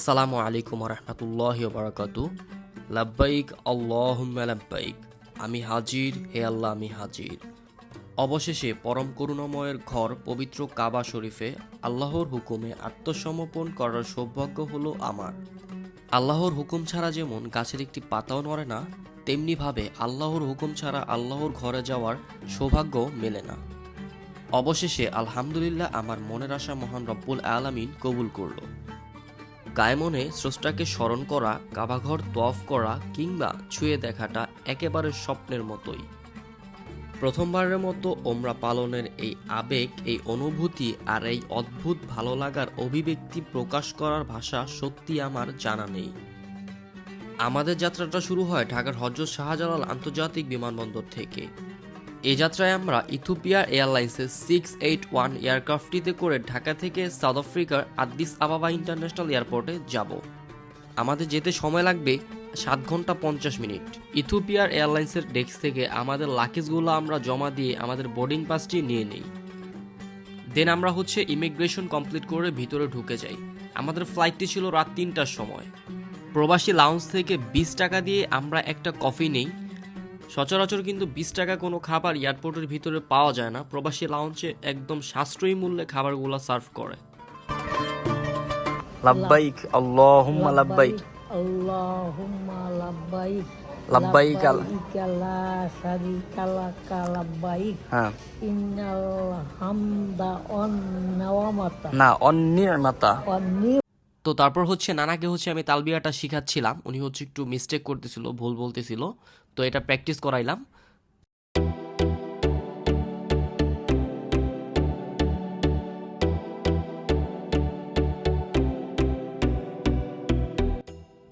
আসসালামু আলাইকুম রহমতুল্লাহ বারাকাতু লাব্বাইক, আল্লাহুম্মা লাব্বাইক। আমি হাজির, হে আল্লাহ, আমি হাজির। অবশেষে পরম করুণাময়ের ঘর পবিত্র কাবা শরীফে আল্লাহর হুকুমে আত্মসমর্পণ করার সৌভাগ্য হলো আমার। আল্লাহর হুকুম ছাড়া যেমন গাছের একটি পাতাও নড়ে না, তেমনিভাবে আল্লাহর হুকুম ছাড়া আল্লাহর ঘরে যাওয়ার সৌভাগ্য মেলে না। অবশেষে আলহামদুলিল্লাহ আমার মনের আশা মহান রব্বুল আলামিন কবুল করল। গায়ে মনে স্রষ্টাকে স্মরণ করা, কাবাঘর তফ করা কিংবা ছুঁয়ে দেখাটা একেবারে স্বপ্নের মতোই। প্রথমবারের মতো ওমরা পালনের এই আবেগ, এই অনুভূতি আর এই অদ্ভুত ভালো লাগার অভিব্যক্তি প্রকাশ করার ভাষা সত্যি আমার জানা নেই। আমাদের যাত্রাটা শুরু হয় ঢাকার হজরত শাহজালাল আন্তর্জাতিক বিমানবন্দর থেকে। এই যাত্রায় আমরা ইথিওপিয়া এয়ারলাইন্সের সিক্স এইট ওয়ান এয়ারক্রাফটটিতে করে ঢাকা থেকে সাউথ আফ্রিকার আদিস আবাবা ইন্টারন্যাশনাল এয়ারপোর্টে যাব। আমাদের যেতে সময় লাগবে সাত ঘণ্টা পঞ্চাশ মিনিট। ইথিওপিয়ার এয়ারলাইন্সের ডেস্ক থেকে আমাদের লাকেজগুলো আমরা জমা দিয়ে আমাদের বোর্ডিং পাসটি নিয়ে নিই। দেন আমরা হচ্ছে ইমিগ্রেশন কমপ্লিট করে ভিতরে ঢুকে যাই। আমাদের ফ্লাইটটি ছিল রাত তিনটার সময়। প্রবাসী লাউঞ্জ থেকে বিশ টাকা দিয়ে আমরা একটা কফি নেই। সচরাচর কিন্তু বিশ টাকা কোনো খাবার এয়ারপোর্টের ভিতরে পাওয়া যায় না। প্রবাসী লাউঞ্জে একদম সাশ্রয়ী মূল্যে খাবারগুলো সার্ভ করে। লাব্বাইক আল্লাহুম্মা লাব্বাইক। Labbaik al- Labbaika la syarika laka labbaik হ্যাঁ। wan ni'mata না wan ni- তো তারপর হচ্ছে নানাকে হচ্ছে আমি তালবিয়াটা শিখাচ্ছিলাম। উনি হচ্ছে একটু মিস্টেক করতেছিল, ভুল বলতেছিল। তো এটা প্র্যাকটিস করাইলাম।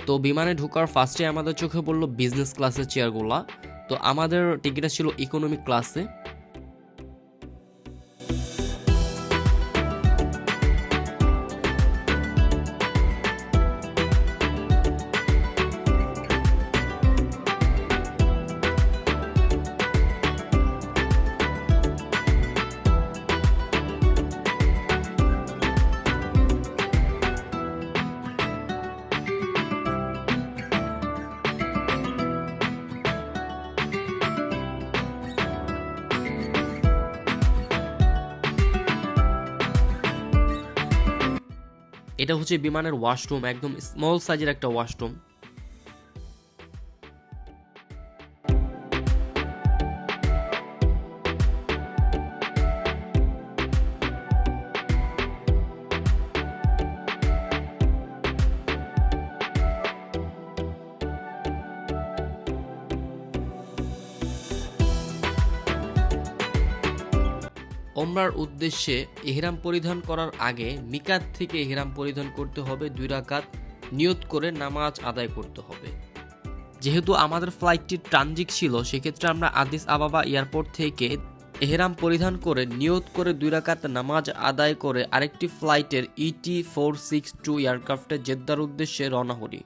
তো বিমানে ঢোকার ফার্স্টে আমাদের চোখে পড়ল বিজনেস ক্লাসের চেয়ারগুলা তো আমাদের টিকিটটা ছিল ইকোনমিক ক্লাসে এটা হচ্ছে বিমানের ওয়াশরুম একদম স্মল সাইজের একটা ওয়াশরুম ওমরার উদ্দেশ্যে এহরাম পরিধান করার আগে মিকাত থেকে এহরাম পরিধান করতে হবে দুই রাকাত নিয়ত করে নামাজ আদায় করতে হবে। যেহেতু আমাদের ফ্লাইটটি ট্রানজিট ছিল, সেক্ষেত্রে আমরা আদিস আবাবা এয়ারপোর্ট থেকে এহরাম পরিধান করে নিয়ত করে দুই রাকাত নামাজ আদায় করে আরেকটি ফ্লাইটের ইটি ফোর সিক্স টু এয়ারক্রাফটে জেদ্দার উদ্দেশ্যে রওনা হরি।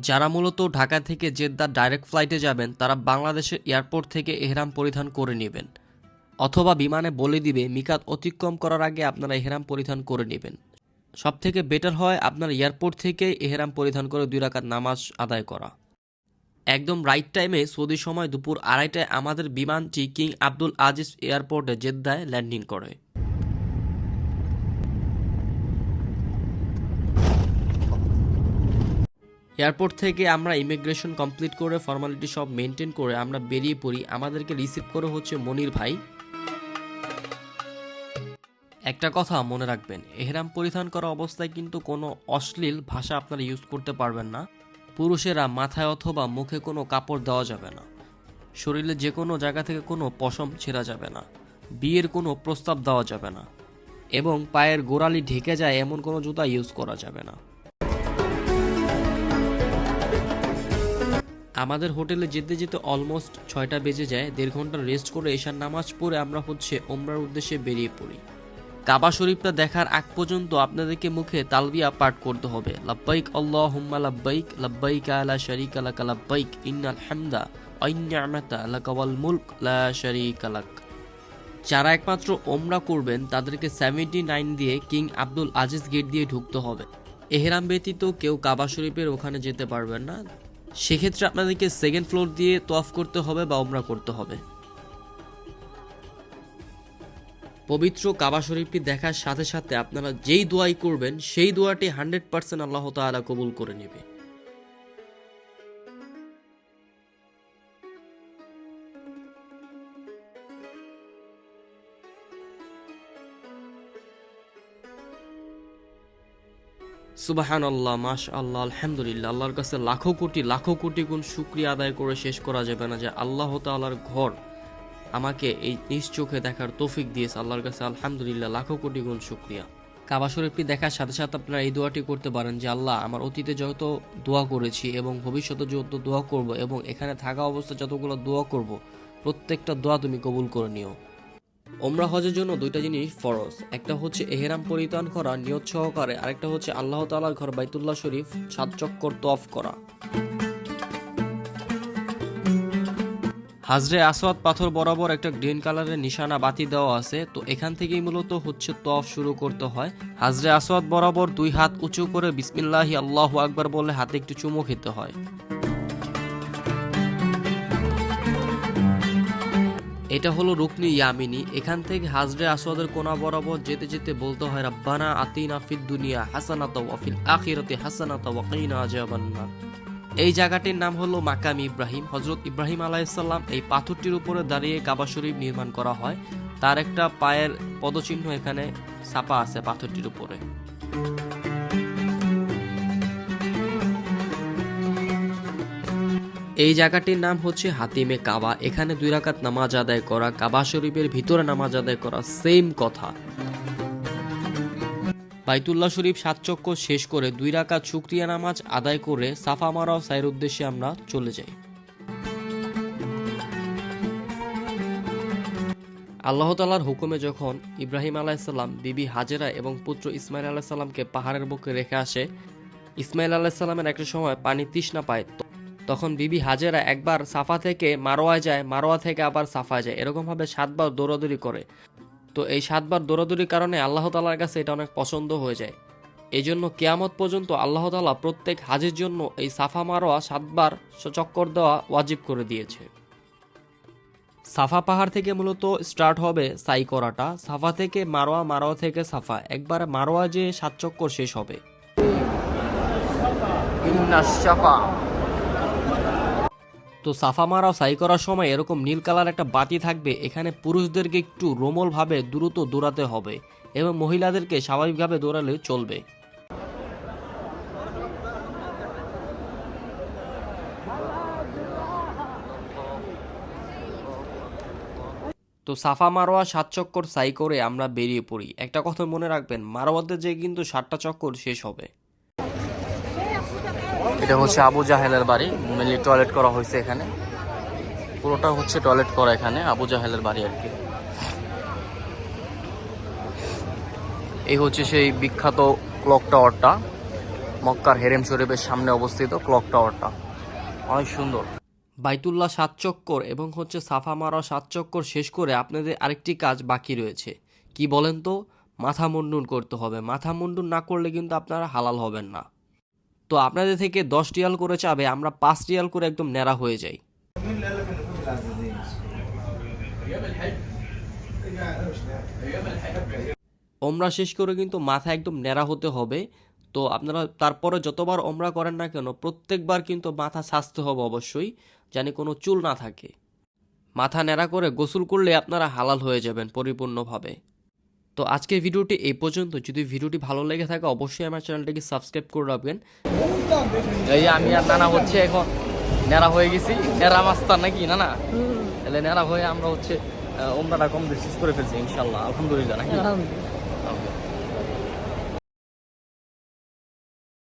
যারা মূলত ঢাকা থেকে জেদ্দা ডাইরেক্ট ফ্লাইটে যাবেন, তারা বাংলাদেশের এয়ারপোর্ট থেকে এহরাম পরিধান করে নেবেন। অথবা বিমানে বলে দিবে, মিকাত অতিক্রম করার আগে আপনারা এহরাম পরিধান করে নেবেন। সব থেকে বেটার হয় আপনার এয়ারপোর্ট থেকে এহরাম পরিধান করে দুই রাকাত নামাজ আদায় করা। একদম রাইট টাইমে সৌদি সময় দুপুর আড়াইটায় আমাদের বিমানটি কিং আব্দুল আজিজ এয়ারপোর্টে জেদ্দায় ল্যান্ডিং করে। এয়ারপোর্ট থেকে আমরা ইমিগ্রেশন কমপ্লিট করে ফর্মালিটি সব মেনটেন করে আমরা বেরিয়ে পড়ি। আমাদেরকে রিসিভ করে হচ্ছে মনির ভাই। একটা কথা মনে রাখবেন, এহরাম পরিধান করা অবস্থায় কিন্তু কোনো অশ্লীল ভাষা আপনারা ইউজ করতে পারবেন না। পুরুষেরা মাথায় অথবা মুখে কোনো কাপড় দেওয়া যাবে না। শরীরে যে কোনো জায়গা থেকে কোনো পশম ছেঁড়া যাবে না। বিয়ের কোনো প্রস্তাব দেওয়া যাবে না। এবং পায়ের গোড়ালি ঢেকে যায় এমন কোনো জুতা ইউজ করা যাবে না। আমাদের হোটেলে যেতে যেতে অলমোস্ট ছয়টা বেজে যায়, দেড় ঘণ্টা রেস্ট করে এশার নামাজ পড়ে আমরা হচ্ছে ওমরার উদ্দেশ্যে বেরিয়ে পড়ি। কাবা শরীফটা দেখার আগ পর্যন্ত আপনাদেরকে মুখে তালবিয়া পাঠ করতে হবে। লাব্বাইক আল্লাহ হুম্মা লাব্বাইক লাব্বাইক আলা শারিক আলাকা লাব্বাইক, ইন্নাল হামদা অন্যামাতা লাকা ওয়াল মুলক, লা শারিকা লাক। যারা একমাত্র ওমরা করবেন, তাদেরকে সেভেন্টি নাইন দিয়ে কিং আব্দুল আজিজ গেট দিয়ে ঢুকতে হবে। এহেরাম ব্যতীত কেউ কাবা শরীফের ওখানে যেতে পারবেন না। সেক্ষেত্রে আপনাদেরকে সেকেন্ড ফ্লোর দিয়ে তোয়াফ করতে হবে বা ওমরা করতে হবে। পবিত্র কাবা শরীফটি দেখার সাথে সাথে আপনারা যেই দোয়াই করবেন, সেই দোয়াটি হান্ড্রেড পার্সেন্ট আল্লাহ তালা কবুল করে নেবে। সুবাহান আল্লাহ মাস আল্লাহ আলহামদুলিল্লাহ। আল্লাহর কাছে লাখো কোটি লাখো কোটি গুণ শুক্রিয়া আদায় করে শেষ করা যাবে না যে আল্লাহ তাআলার ঘর আমাকে এই নিজ চোখে দেখার তৌফিক দিয়েছে। আল্লাহর কাছে আলহামদুলিল্লাহ লাখো কোটি গুণ শুক্রিয়া। কাবা শরীফটি দেখার সাথে সাথে আপনারা এই দোয়াটি করতে পারেন যে, আল্লাহ, আমার অতীতে যত দোয়া করেছি এবং ভবিষ্যতে যত দোয়া করব এবং এখানে থাকা অবস্থায় যতগুলো দোয়া করব, প্রত্যেকটা দোয়া তুমি কবুল করে নিও। ওমরা হজের জন্য দুইটা জিনিস ফরজ। একটা হচ্ছে এহেরাম পরিধান করা, নিয়ত সহকারে। আরেকটা হচ্ছে আল্লাহ তাআলার ঘর বাইতুল্লাহ শরীফ, সাত চক্কর তফ করা। হাজরে আসওয়াদ পাথর বরাবর একটা গ্রিন কালারের নিশানা বাতি দেওয়া আছে। তো এখান থেকেই মূলত হচ্ছে তফ শুরু করতে হয়। হাজরে আসওয়াদ বরাবর দুই হাত উঁচু করে বিসমিল্লাহি আল্লাহ আকবার বলে হাতে একটু চুমো খেতে হয়। এটা হলো রুকনি ইয়ামিনী। এখান থেকে হাজরে আসওয়াদের কোনা বরাবর যেতে যেতে বলতে হয়, রাব্বানা আতিনা ফিদ দুনিয়া হাসানাতা ওয়া ফিল আখিরাতি হাসানাতা ওয়া কিনা আযাবান্নার এই জায়গাটির নাম হলো মাকাম ইব্রাহিম। হজরত ইব্রাহিম আলাইসাল্লাম এই পাথরটির উপরে দাঁড়িয়ে কাবা শরীফ নির্মাণ করা হয়। তার একটা পায়ের পদচিহ্ন এখানে ছাপা আছে পাথরটির উপরে। এই জায়গাটির নাম হচ্ছে হাতিমে কাবা। এখানে দুই রাকাত নামাজ আদায় করা, কাবা শরীফের ভিতরে নামাজ আদায় করা সেম কথা। বাইতুল্লাহ শরীফ সাত চক্কর শেষ করে দুই রাকাত শুক্রিয়া নামাজ আদায় করে সাফা মারা ও সাইর উদ্দেশ্যে আমরা চলে যাই। আল্লাহ তালার হুকুমে যখন ইব্রাহিম আলাইসাল্লাম বিবি হাজেরা এবং পুত্র ইসমাইল আলাইসাল্লামকে পাহাড়ের বুকে রেখে আসে, ইসমাইল আলাইসাল্লামের একটা সময় পানি তৃষ্ণা পায়। তখন বিবি হাজেরা একবার সাফা থেকে মারোয়ায় যায়, মারোয়া থেকে আবার সাফা যায়। এরকমভাবে সাতবার দৌড়াদৌড়ি করে। তো এই সাতবার দৌড়াদৌড়ির কারণে আল্লাহ তালার কাছে এটা অনেক পছন্দ হয়ে যায়। এই জন্য কেয়ামত পর্যন্ত আল্লাহ তালা প্রত্যেক হাজের জন্য এই সাফা মারোয়া সাতবার চক্কর দেওয়া ওয়াজিব করে দিয়েছে। সাফা পাহাড় থেকে মূলত স্টার্ট হবে সাই করাটা। সাফা থেকে মারোয়া মারোয়া থেকে সাফা। একবার মারোয়া যে সাত চক্কর শেষ হবে। তো সাফা মারা সাই করার সময় এরকম নীল কালার একটা বাতি থাকবে, এখানে পুরুষদেরকে একটু রোমলভাবে দ্রুত দৌড়াতে হবে এবং মহিলাদেরকে স্বাভাবিকভাবে দৌড়ালে চলবে। তো সাফা মারোয়া সাত চক্কর সাই করে আমরা বেরিয়ে পড়ি। একটা কথা মনে রাখবেন মারোয়াতে যে কিন্তু সাতটা চক্কর শেষ হবে। এটা হচ্ছে আবু জাহেলের বাড়ি মেনলি টয়লেট করা হয়েছে এখানে। পুরোটা হচ্ছে টয়লেট করা এখানে, আবু জাহেলের বাড়ি আর কি। এই হচ্ছে সেই বিখ্যাত ক্লক টাওয়ারটা মক্কার হেরেম শরীফের সামনে অবস্থিত ক্লক টাওয়ারটা অনেক সুন্দর। বাইতুল্লাহ সাত চক্কর এবং হচ্ছে সাফা মারা সাত চক্কর শেষ করে আপনাদের আরেকটি কাজ বাকি রয়েছে। কি বলেন তো? মাথা মুন্ডুন করতে হবে। মাথা মুন্ডুন না করলে কিন্তু আপনারা হালাল হবেন না। তো আপনাদের থেকে দশ রিয়াল করে চাবে আমরা পাঁচ রিয়াল করে একদম ন্যাড়া হয়ে যাই। ওমরা শেষ করে কিন্তু মাথা একদম ন্যাড়া হতে হবে। তো আপনারা তারপরে যতবার ওমরা করেন না কেন, প্রত্যেকবার কিন্তু মাথা সাজতে হবে অবশ্যই জানি কোনো চুল না থাকে। মাথা ন্যাড়া করে গোসল করলে আপনারা হালাল হয়ে যাবেন পরিপূর্ণভাবে। তো আজকের ভিডিওটি এই পর্যন্ত। যদি ভিডিওটি ভালো লেগে থাকে অবশ্যই আমার চ্যানেলটিকে সাবস্ক্রাইব করে রাখবেন। এই আমি আর নানা হচ্ছে এখন নেড়া হয়ে গেছি। নেড়া মাস্তার নাকি না তাহলে নেড়া হয়ে আমরা হচ্ছে ওমরাটা কম শেষ করে ফেলছি ইনশাল্লাহ আলহামদুলিল্লাহ নাকি?